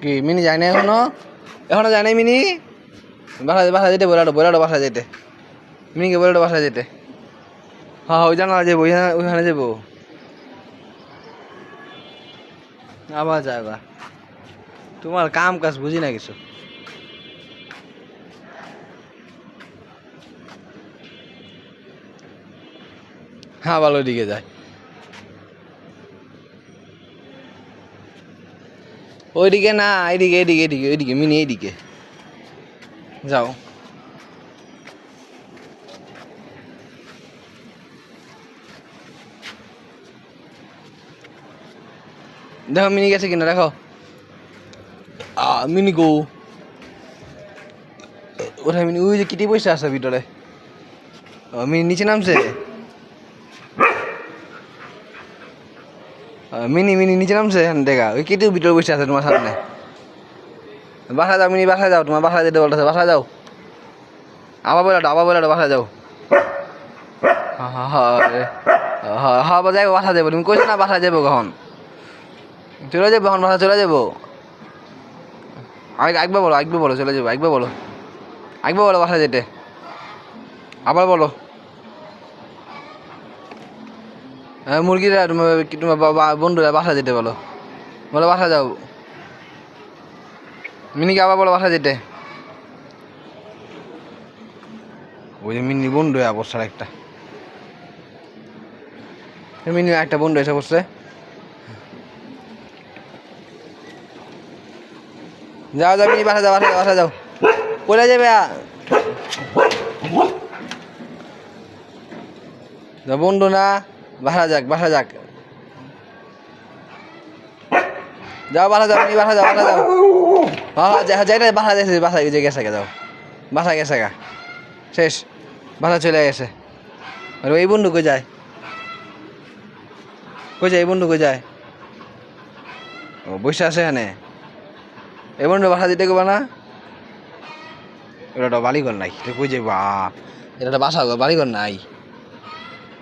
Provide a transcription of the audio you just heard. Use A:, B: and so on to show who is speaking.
A: কি? মিনি যায় না এখনও? এখনও যায় নাই মিনি? বাসা বাসা যেতে বলাটো বলাটো বাসা যেতে। মিনিকে বলাটো বাসা যেতে। হ্যাঁ ওই জানা যাব ওইখানে যাব আবার যাবা তোমার কাম কাজ বুঝি না কিছু? হ্যাঁ ভালো দিকে যায়। ওইদিকে না এদিকে এদিকে এদিকে এইদিকে, মিনি এইদিকে। যাও। দেখো মিনি গেছে কিনা, দেখো। মিনি গো। ওটা মিনি, ওই যে কিটি বসে আছে ভিতরে। মিনি নিচে নামছে? মিনি মিনি নিচে নামছে? দেখা, ওই কিটির ভিতরে বসে আছে তোমার সামনে। বাসা যাও, মিনি, বাসা যাও, তোমার বাসা যেতে বলতেছে, বাসা যাও। আবার বলে আবার বলে বাসা যাও। হ্যাঁ যাই বাসা যাব তুমি কইছো না বাসা যাব কখন? চলে যাব এখন, বাসা চলে যাব আগবে বলো আগবে বলো, চলে যাব আগবে বলো। আগবে বলো বাসা যেতে। আবার বলো হ্যাঁ মুরগিরা তোমার বন্ধুরা বাসা যেতে বলো। বলো বাসা যাও। মিনিকে আবার বলো বাসা যেতে। ওই যে মিনি বন্ধু অবস্থার একটা মিনি একটা বন্ধু এসে বসছে। যাও যাও মিনি বাসা যাও বাসা যাও বাসা যাও। কোথায় যাবে? বন্ধু না। বাসা যাক বাসা যাক। যাও বাসা যাও মিনি বাসা যাও বাসা যাও। হ্যাঁ হ্যাঁ যাই না বাসা গেছে বাসা যে গেছে যাও। বাসা গেছে গা। শেষ। বাসা চলে গেছে। আর এই বন্ধু কই যায়? কই যায়, এই বন্ধু কই যায়? ও, বসে আছে এখানে। এই বন্ধু বাসা দিতে গো না? এটা বালিঘর নাই। এটা কই যাই বা এটা বাসা ঘর বালিঘর নাই।